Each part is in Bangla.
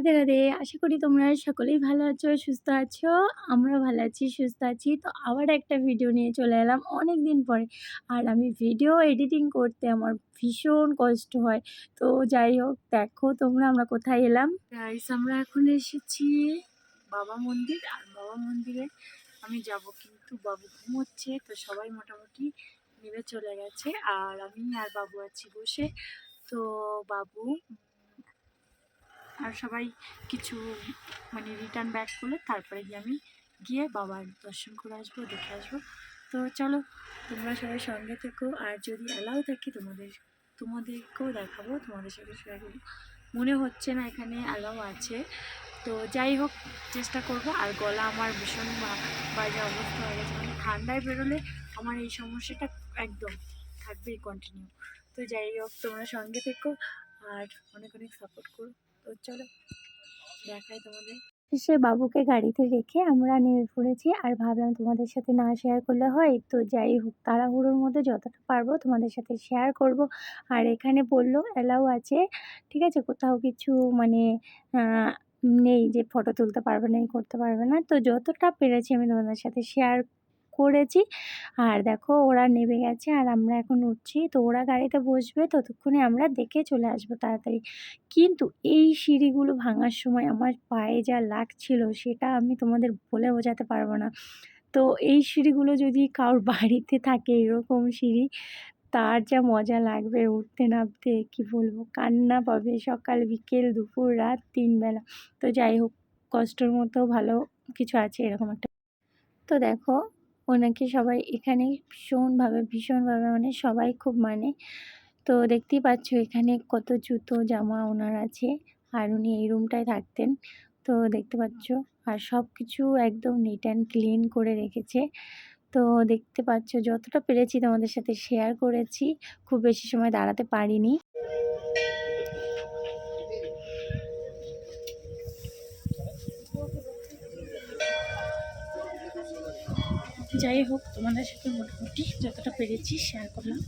রাধে রাধে। আশা করি তোমরা সকলেই ভালো আছো, সুস্থ আছো। আমরা ভালো আছি, সুস্থ আছি। তো আবার একটা ভিডিও নিয়ে চলে এলাম অনেক দিন পরে। আর আমি ভিডিও এডিটিং করতে আমার ভীষণ কষ্ট হয়। তো যাই হোক, দেখো তোমরা আমরা কোথায় এলাম। আমরা এখন এসেছি বাবা মন্দির। আর বাবা মন্দিরে আমি যাব কিন্তু বাবু ঘুমোচ্ছে, তো সবাই মোটামুটি নেমে চলে গেছে। আর আমি আর বাবু আছি বসে। তো বাবু আর সবাই কিছু মানে রিটার্ন ব্যাক করলে, তারপরে গিয়ে আমি গিয়ে বাবার দর্শন করে আসব, দেখে আসব। তো চলো, তোমরা সবাই সঙ্গে থেকো, আর যদি অ্যালাউ থাকে তোমাদের, তোমাদেরকেও দেখাবো, তোমাদের সাথে করব। মনে হচ্ছে না এখানে অ্যালাউ আছে। তো যাই হোক, চেষ্টা করব, আর গলা আমার ভীষণ বাজে অবস্থা হয়ে গেছে। মানে ঠান্ডায় বেরোলে আমার এই সমস্যাটা একদম থাকবেই কন্টিনিউ তো যাই হোক, তোমরা সঙ্গে থেকো, আর অনেক অনেক সাপোর্ট করো। তো চলো, দেখাই তোমাদের। সে বাবুকে গাড়িতে রেখে আমরা নেমে পড়েছি আর ভাবলাম তোমাদের সাথে না শেয়ার করলে হয়। তো যাই হোক, তাড়াহুড়োর মধ্যে যতটা পারব তোমাদের সাথে শেয়ার করব। আর এখানে বলল অ্যালাউ আছে। ঠিক আছে, কোথাও কিছু মানে নেই যে ফটো তুলতে পারবে না করতে পারবে না। তো যতটা পেরেছি আমি তোমাদের সাথে শেয়ার করেছি। আর দেখো ওরা নেমে গেছে আর আমরা এখন উঠছি। তো ওরা গাড়িতে বসবে, ততক্ষণে আমরা দেখে চলে আসব তাড়াতাড়ি। কিন্তু এই সিঁড়িগুলো ভাঙার সময় আমার পায়ে যা লাগছিল সেটা আমি তোমাদের বলে বোঝাতে পারব না। তো এই সিঁড়িগুলো যদি কারোর বাড়িতে থাকে এরকম সিঁড়ি, তার যা মজা লাগবে উঠতে নামতে, কি বলব? কান্না পাবে সকাল, বিকেল, দুপুর, রাত তিন বেলা। তো যাই হোক, কষ্টর মতো ভালো কিছু আছে এরকম একটা। তো দেখো ওনাকে সবাই এখানে ভীষণভাবে ভীষণভাবে মানে সবাই খুব মানে। তো দেখতেই পাচ্ছ এখানে কত জুতো, জামা ওনার আছে আর উনি এই রুমটায় থাকতেন। তো দেখতে পাচ্ছ আর সব কিছু একদম নিট অ্যান্ড ক্লিন করে রেখেছে। তো দেখতে পাচ্ছ যতটা পেরেছি তোমাদের সাথে শেয়ার করেছি, খুব বেশি সময় দাঁড়াতে পারিনি। যাই হোক, তোমাদের সাথে মোটামুটি যতটা পেরেছি শেয়ার করলাম।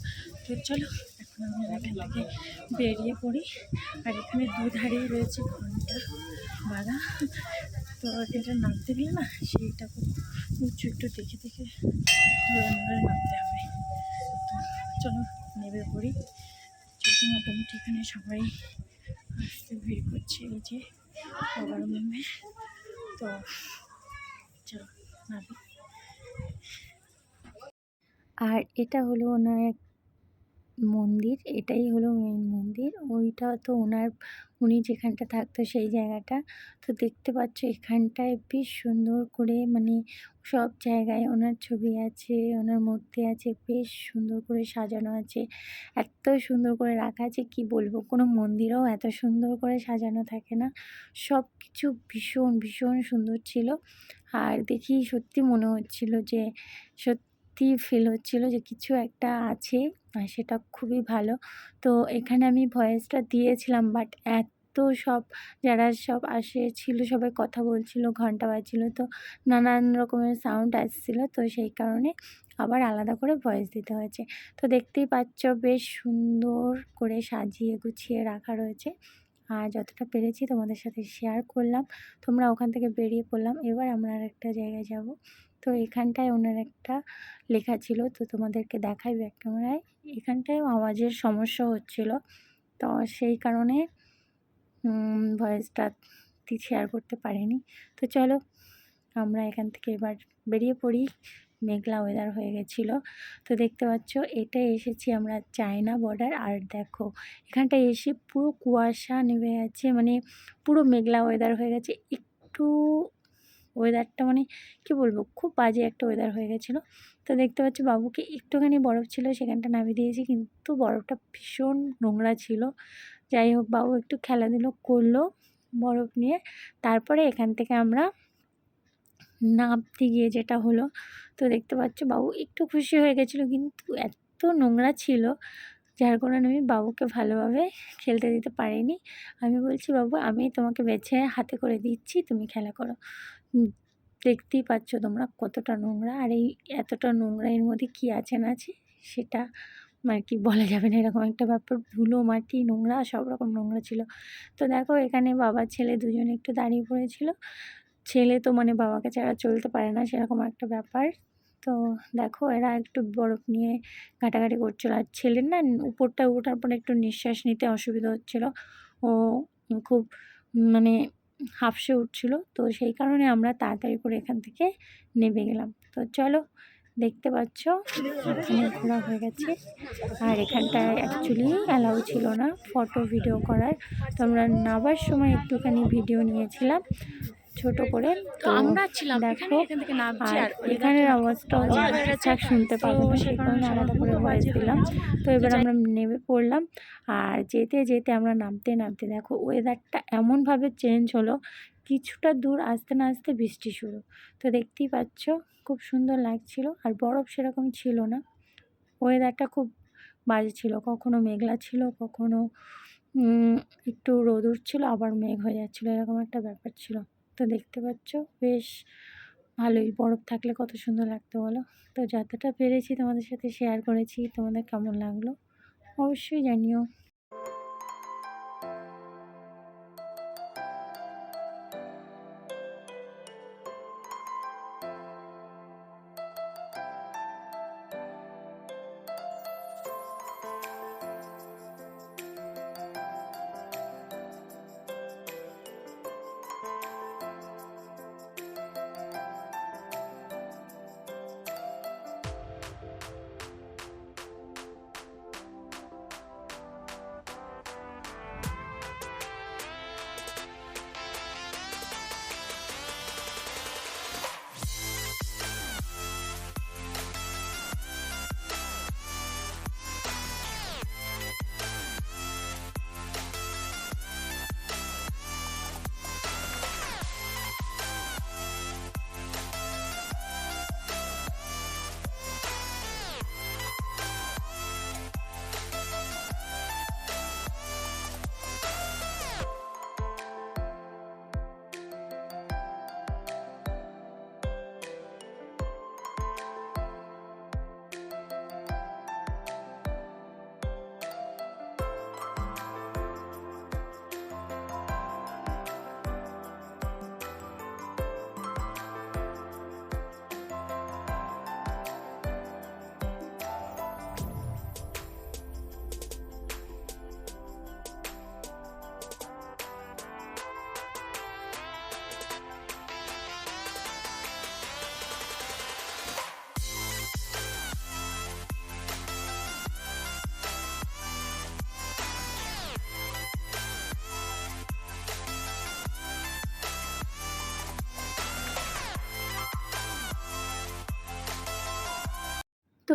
তো চলো, এখন আমরা এখান থেকে বেরিয়ে পড়ি। আর এখানে দুধারেই রয়েছে ঘণ্টা বাঁধা তো এটা নামতে গেলে না, সেইটা খুব উঁচু একটু দেখে দেখে ধরে ধরে নামতে হবে। তো চলো, নেমে পড়ি। যেহেতু মোটামুটি এখানে সবাই আসতে ভিড় করছে এই যে বাবার মেমে তো চলো, নামি। আর এটা হলো ওনার এক মন্দির, এটাই হলো মেন মন্দির। ওইটা তো ওনার, উনি যেখানটা থাকতো সেই জায়গাটা। তো দেখতে পাচ্ছ এখানটায় বেশ সুন্দর করে মানে সব জায়গায় ওনার ছবি আছে, ওনার মূর্তি আছে, বেশ সুন্দর করে সাজানো আছে। এত সুন্দর করে রাখা আছে, কি বলব? কোনো মন্দিরেও এত সুন্দর করে সাজানো থাকে না। সব কিছু ভীষণ ভীষণ সুন্দর ছিল। আর দেখি সত্যি মনে হচ্ছিল যে সত্যি ফিল হচ্ছিল যে কিছু একটা আছে সেটা খুবই ভালো। তো এখানে আমি ভয়েসটা দিয়েছিলাম বাট এত সব, যারা সব আসে ছিল সবাই কথা বলছিল, ঘণ্টা বাজছিল তো নানান রকমের সাউন্ড আসছিল। তো সেই কারণে আবার আলাদা করে ভয়েস দিতে হয়েছে। তো দেখতেই পাচ্ছ, বেশ সুন্দর করে সাজিয়ে গুছিয়ে রাখা রয়েছে। আর যতটা পেরেছি তোমাদের সাথে শেয়ার করলাম, তোমরা ওখান থেকে বেরিয়ে পড়লাম। এবার আমরা আর একটা জায়গায় যাব। তো এখানটায় ওনার একটা লেখা ছিল, তো তোমাদেরকে দেখাই ব্যাক ক্যামেরায় এখানটায় আওয়াজের সমস্যা হচ্ছিল। তো সেই কারণে ভয়েসটা শেয়ার করতে পারিনি। তো চলো, আমরা এখান থেকে এবার বেরিয়ে পড়ি। মেঘলা ওয়েদার হয়ে গেছিল। তো দেখতে পাচ্ছ এটা এসেছি আমরা চায়না বর্ডার আর দেখো, এখানটায় এসে পুরো কুয়াশা নেমে গেছে মানে পুরো মেঘলা ওয়েদার হয়ে গেছে। একটু ওয়েদারটা মানে কী বলব, খুব বাজে একটা ওয়েদার হয়ে গেছিল। তো দেখতে পাচ্ছ, বাবুকে একটুখানি বরফ ছিল, সেখানটা নামিয়ে দিয়েছি, কিন্তু বরফটা ভীষণ নোংরা ছিল। যাই হোক, বাবু একটু খেলাধুলো করল বরফ নিয়ে। তারপরে এখান থেকে আমরা নামতে গিয়ে যেটা হলো, তো দেখতে পাচ্ছ বাবু একটু খুশি হয়ে গেছিল, কিন্তু এত নোংরা ছিল, যার কারণে আমি বাবুকে ভালোভাবে খেলতে দিতে পারিনি। আমি বলছি, বাবু, আমি তোমাকে বেছে হাতে করে দিচ্ছি, তুমি খেলা করো। দেখতেই পাচ্ছ তোমরা কতটা নোংরা, আর এই এতটা নোংরা এর মধ্যে কী আছে না আছে, সেটা আর কি বলা যাবে না, এরকম একটা ব্যাপার। ধুলো, মাটি, নোংরা সব রকম নোংরা ছিল। তো দেখো, এখানে বাবা, ছেলে দুজনে একটু দাঁড়িয়ে পড়েছিল। ছেলে তো মানে বাবাকে ছাড়া চলতে পারে না, সেরকম একটা ব্যাপার। তো দেখো এরা একটু বরফ নিয়ে ঘাটাঘাটি করছিল। আর ছেলের না উপরটা ওঠার পরে একটু নিঃশ্বাস নিতে অসুবিধা হচ্ছিল। ও খুব মানে হাফসে উঠছিল। তো সেই কারণে আমরা তাড়াতাড়ি করে এখান থেকে নেমে গেলাম। তো চলো দেখতে পাচ্ছ, এখানে ঘোরা হয়ে গেছে। আর এখানটায় অ্যাকচুয়ালি অ্যালাউ ছিল না ফটো ভিডিও করার। তো আমরা নামার সময় একটুখানি ভিডিও নিয়েছিলাম। ছোট করে। তো আমরা ছিলাম দেখো আর আর এখানের আওয়াজটাও ঠিকঠাক শুনতে পাবো না সেই কারণে আলাদা করে ভয়েস দিলাম। তো এবার আমরা নেমে পড়লাম। আর যেতে যেতে আমরা নামতে নামতে দেখো ওয়েদারটা এমনভাবে চেঞ্জ হলো কিছুটা দূর আসতে না আসতে বৃষ্টি শুরু। তো দেখতেই পাচ্ছ খুব সুন্দর লাগছিল আর বরফ সেরকম ছিল না। ওয়েদারটা খুব বাজে ছিল কখনো মেঘলা ছিল কখনো একটু রোদ উঠছিল আবার মেঘ হয়ে যাচ্ছিল এরকম একটা ব্যাপার ছিল। তো দেখতে পাচ্ছ? বেশ ভালোই। বরফ থাকলে কত সুন্দর লাগতো বলো? তো যতটা পেরেছি তোমাদের সাথে শেয়ার করেছি, তোমাদের কেমন লাগল? অবশ্যই জানিও।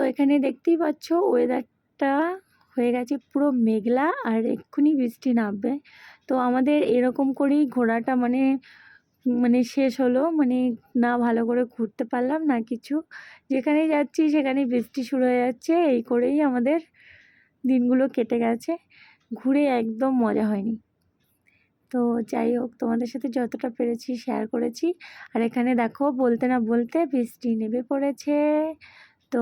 এখানে দেখতেই পাচ্ছ ওয়েদারটা হয়ে গেছে পুরো মেঘলা আর এক্ষুনি বৃষ্টি নামবে। তো আমাদের এরকম করেই ঘোরাটা মানে মানে শেষ হলো। মানে না ভালো করে ঘুরতে পারলাম না কিছু। যেখানেই যাচ্ছি সেখানে বৃষ্টি শুরু হয়ে যাচ্ছে। এই করেই আমাদের দিনগুলো কেটে গেছে। ঘুরে একদম মজা হয়নি। তো যাই হোক, তোমাদের সাথে যতটা পেরেছি শেয়ার করেছি। আর এখানে দেখো, বলতে না বলতে বৃষ্টি নেমে পড়েছে। তো